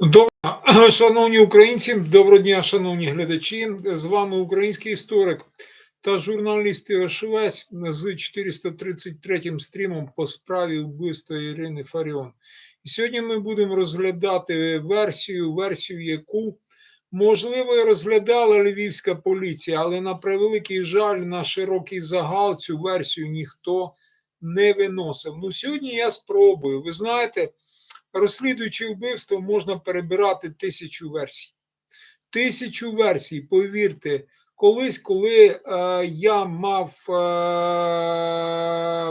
Доброго, шановні українці, доброго дня, шановні глядачі. З вами український історик та журналіст Швець з 433 стрімом по справі вбивства Ірини Фаріон. І сьогодні ми будемо розглядати версію, версію, яку можливо розглядала львівська поліція, але на превеликий жаль, на широкий загал цю версію ніхто не виносив. Ну сьогодні я спробую. Ви знаєте розслідуючи вбивство, можна перебирати тисячу версій. Тисячу версій, повірте, колись, коли е, я мав, е,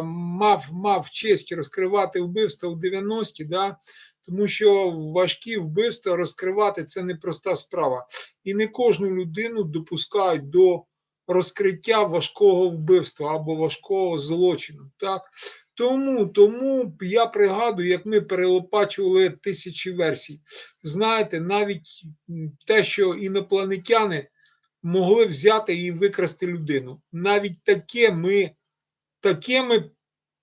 мав, мав честь розкривати вбивства в 90-ті, да, тому що важкі вбивства розкривати це непроста справа. І не кожну людину допускають до розкриття важкого вбивства або важкого злочину. Так? Тому, тому я пригадую, як ми перелопачували тисячі версій. Знаєте, навіть те, що інопланетяни могли взяти і викрасти людину. Навіть таке ми, таке ми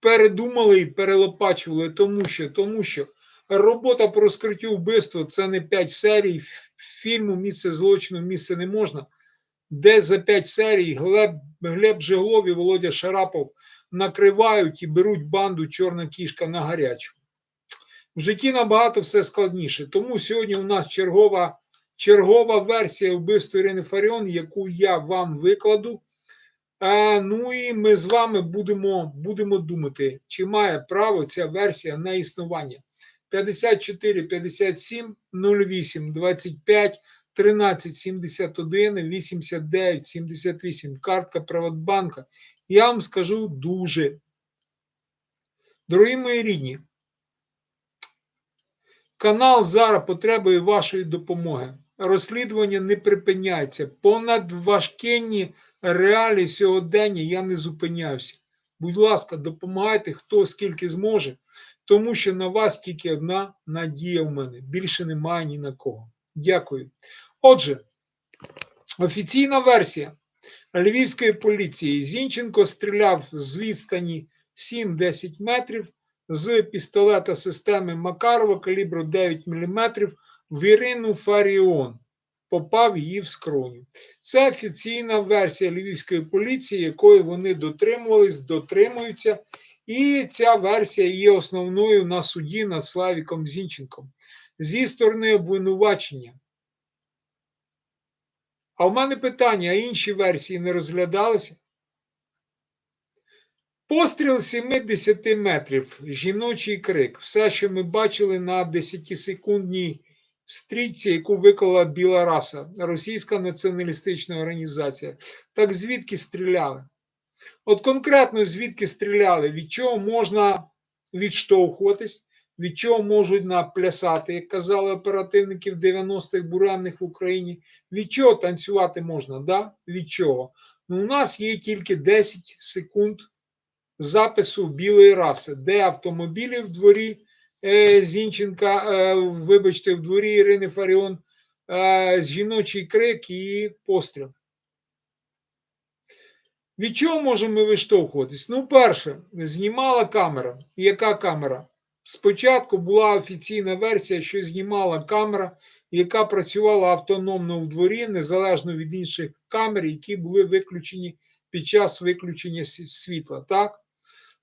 передумали і перелопачували, тому що, тому що робота по розкриттю вбивства це не 5 серій фільму Місце злочину, місце не можна. Де за 5 серій Глеб, Глеб Жеглов і Володя Шарапов накривають і беруть банду Чорна кішка на гарячу. В житті набагато все складніше. Тому сьогодні у нас чергова чергова версія вбивства Ірини Фаріон, яку я вам викладу. Е, ну і ми з вами будемо, будемо думати, чи має право ця версія на існування. 54 57 08 25 13 71 89 78. Картка Приватбанка. Я вам скажу дуже. Дорогі мої рідні, канал зараз потребує вашої допомоги. Розслідування не припиняється. Понад важкенні реалії сьогодення я не зупинявся. Будь ласка, допомагайте хто скільки зможе, тому що на вас тільки одна надія в мене. Більше немає ні на кого. Дякую. Отже, офіційна версія. Львівської поліції Зінченко стріляв з відстані 7-10 метрів з пістолета системи Макарова калібру 9 мм в Ірину Фаріон. Попав її в скроню. Це офіційна версія львівської поліції, якої вони дотримувались, дотримуються. І ця версія є основною на суді над Славіком Зінченком. Зі сторони обвинувачення. А в мене питання, а інші версії не розглядалися? Постріл 70 метрів, жіночий крик. Все, що ми бачили на 10-секундній стрічці, яку виклала Біла раса, російська націоналістична організація. Так звідки стріляли? От конкретно звідки стріляли, від чого можна відштовхуватись? Від чого можуть наплясати, як казали оперативники в 90-х буремних в Україні. Від чого танцювати можна? Да? Від чого? Ну, У нас є тільки 10 секунд запису білої раси, де автомобілі в дворі е, Зінченка, е, вибачте, в дворі Ірини Фаріон, е, жіночий крик і постріл. Від чого можемо виштовхуватись? Ну, перше, знімала камера. Яка камера? Спочатку була офіційна версія, що знімала камера, яка працювала автономно в дворі, незалежно від інших камер, які були виключені під час виключення світла. Так?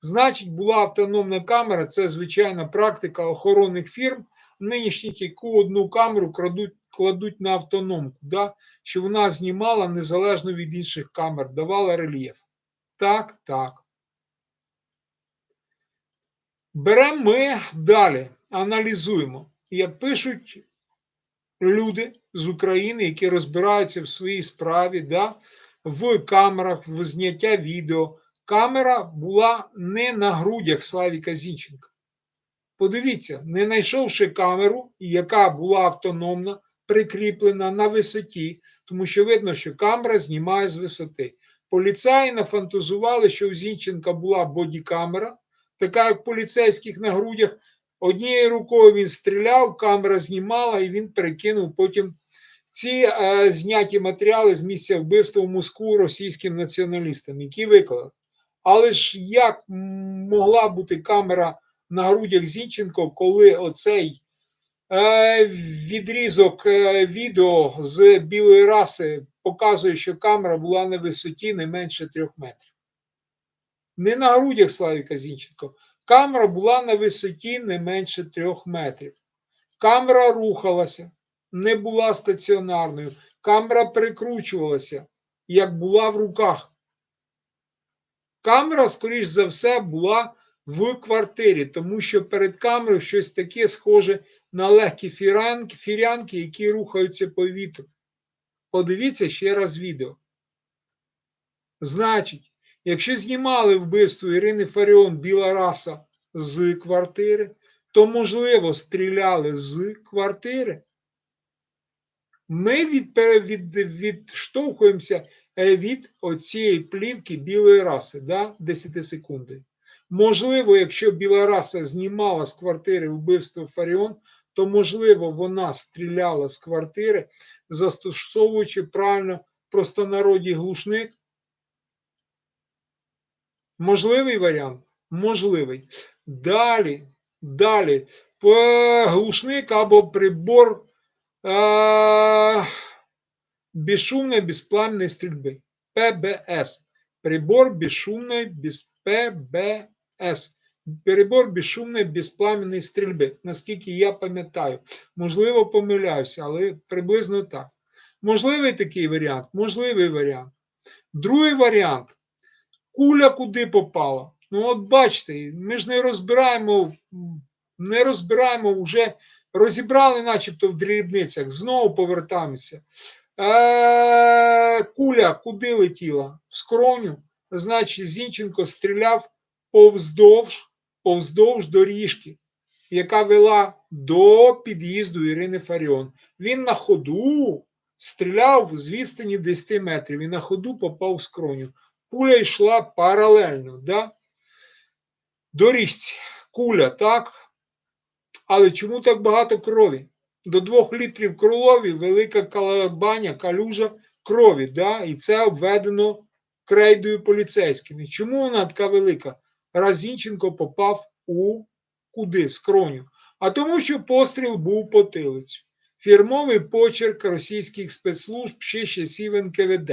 Значить, була автономна камера, це звичайна практика охоронних фірм, нинішніх, яку одну камеру кладуть, кладуть на автономку, да? що вона знімала незалежно від інших камер, давала рельєф. Так, так. Беремо ми далі, аналізуємо. Як пишуть люди з України, які розбираються в своїй справі, да, в камерах, в зняття відео. Камера була не на грудях Славіка Зінченка. Подивіться, не знайшовши камеру, яка була автономна, прикріплена на висоті, тому що видно, що камера знімає з висоти. Поліцаї нафантазували, що у Зінченка була бодікамера, така як поліцейських на грудях. Однією рукою він стріляв, камера знімала, і він перекинув потім ці е, зняті матеріали з місця вбивства в Москву російським націоналістам, які виклали. Але ж як могла бути камера на грудях Зінченко, коли оцей Е, Відрізок е, відео з білої раси показує, що камера була на висоті не менше трьох метрів. Не на грудях Славіка Зінченко. Камера була на висоті не менше трьох метрів. Камера рухалася, не була стаціонарною. Камера перекручувалася, як була в руках. Камера, скоріш за все, була в квартирі, тому що перед камерою щось таке схоже на легкі фірянки, фірянки, які рухаються по вітру. Подивіться ще раз відео. Значить, якщо знімали вбивство Ірини Фаріон Біла раса з квартири, то, можливо, стріляли з квартири. Ми від, від, відштовхуємося е, від оцієї плівки білої раси, да, 10 секунди. Можливо, якщо біла раса знімала з квартири вбивство Фаріон, то, можливо, вона стріляла з квартири, застосовуючи правильно простонароді глушник. Можливий варіант? Можливий. Далі, далі, глушник або прибор е- безшумної безпламенної стрільби. ПБС. Прибор безшумної без ПБС. Перебор безшумної безпламенної стрільби, наскільки я пам'ятаю. Можливо, помиляюся, але приблизно так. Можливий такий варіант? Можливий варіант. Другий варіант. Куля куди попала? Ну, от бачите, ми ж не розбираємо, не розбираємо, вже розібрали, начебто в дрібницях, знову повертаємося. Е, Куля куди летіла? В скроню. Значить, Зінченко стріляв повздовж, повздовж доріжки, яка вела до під'їзду Ірини Фаріон. Він на ходу стріляв з відстані 10 метрів і на ходу попав в скроню. Куля йшла паралельно, да? доріжці. Куля, так? Але чому так багато крові? До 2 літрів крові велика калабаня, калюжа крові, да? і це обведено крейдою поліцейськими. Чому вона така велика? Разінченко попав у куди? Скроню. А тому, що постріл був потилицю. Фірмовий почерк російських спецслужб ще часів НКВД.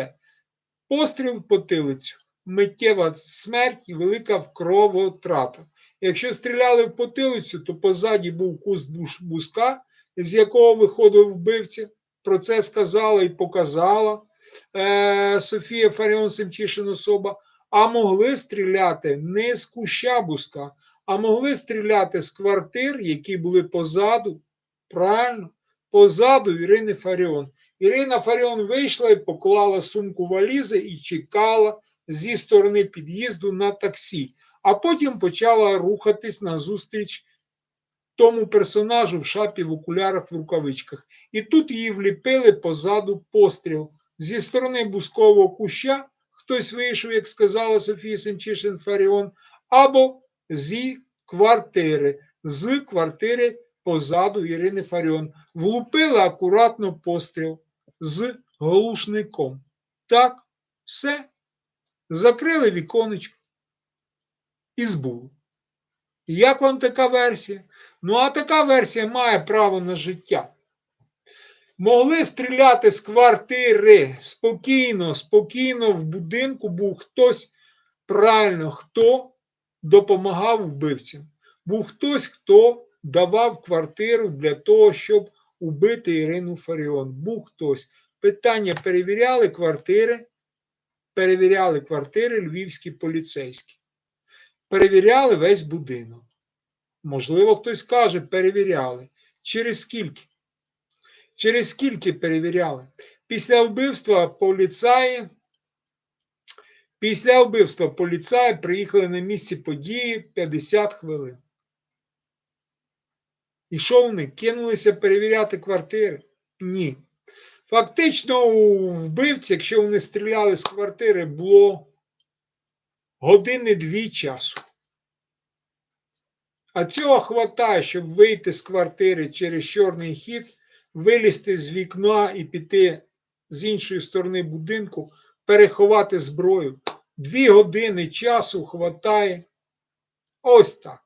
Постріл в потилицю, миттєва смерть і велика кровотрата. Якщо стріляли в потилицю, то позаді був куст буска, з якого виходив вбивця. Про це сказала і показала е, Софія Фаріон Семчишин особа. А могли стріляти не з куща буска, а могли стріляти з квартир, які були позаду. Правильно? Позаду Ірини Фаріон. Ірина Фаріон вийшла і поклала сумку валізи і чекала зі сторони під'їзду на таксі, а потім почала рухатись назустріч тому персонажу в шапі в окулярах в рукавичках. І тут її вліпили позаду постріл. Зі сторони бускового куща хтось вийшов, як сказала Софія Семчишин Фаріон, або зі квартири, з квартири позаду Ірини Фаріон. Влупили акуратно постріл з глушником. Так, все. Закрили віконечко і збули. Як вам така версія? Ну, а така версія має право на життя. Могли стріляти з квартири спокійно, спокійно в будинку був хтось правильно, хто допомагав вбивцям. Був хтось, хто давав квартиру для того, щоб убити Ірину Фаріон. Був хтось. Питання перевіряли квартири, перевіряли квартири львівські поліцейські. Перевіряли весь будинок. Можливо, хтось каже, перевіряли. Через скільки? Через скільки перевіряли? Після вбивства поліцаї, після вбивства поліцаї приїхали на місце події 50 хвилин. І що вони? Кинулися перевіряти квартири? Ні. Фактично, у вбивці, якщо вони стріляли з квартири, було години-дві часу. А цього хватає, щоб вийти з квартири через чорний хід, вилізти з вікна і піти з іншої сторони будинку, переховати зброю. Дві години часу хватає. Ось так.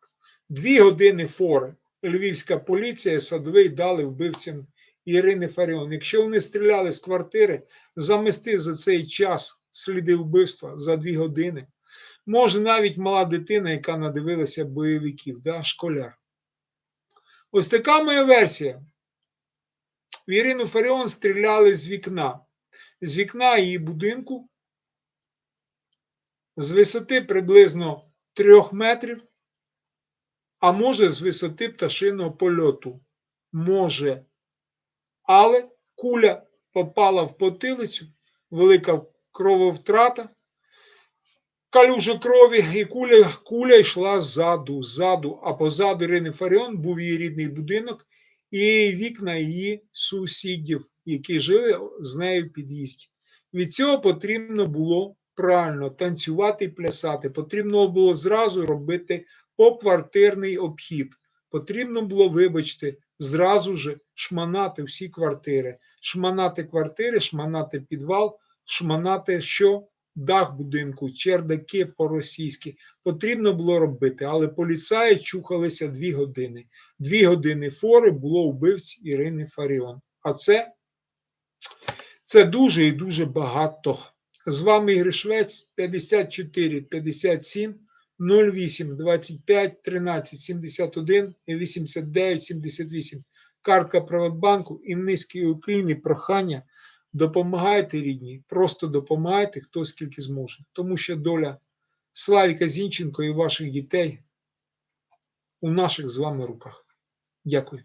Дві години фори. Львівська поліція, садовий дали вбивцям Ірини Фаріон. Якщо вони стріляли з квартири, замести за цей час сліди вбивства за дві години. Може, навіть мала дитина, яка надивилася бойовиків, да, школяр. Ось така моя версія. В Ірину Фаріон стріляли з вікна. З вікна її будинку з висоти приблизно 3 метрів, а може з висоти пташиного польоту. Може. Але куля попала в потилицю, велика крововтрата, калюжа крові, і куля, куля йшла ззаду, ззаду, а позаду Ірини Фаріон був її рідний будинок і вікна її сусідів, які жили з нею в під'їзді. Від цього потрібно було правильно танцювати і плясати. Потрібно було зразу робити поквартирний обхід. Потрібно було, вибачте, зразу ж шманати всі квартири. Шманати квартири, шманати підвал, шманати що? Дах будинку, чердаки по-російськи. Потрібно було робити, але поліцаї чухалися дві години. Дві години фори було вбивць Ірини Фаріон. А це, це дуже і дуже багато. З вами Ігор Швець 54 57 08 25 13 71 89 78. Картка Приватбанку і низькі України прохання. Допомагайте рідні, просто допомагайте хто скільки зможе. Тому що доля Славіка Зінченко і ваших дітей у наших з вами руках. Дякую.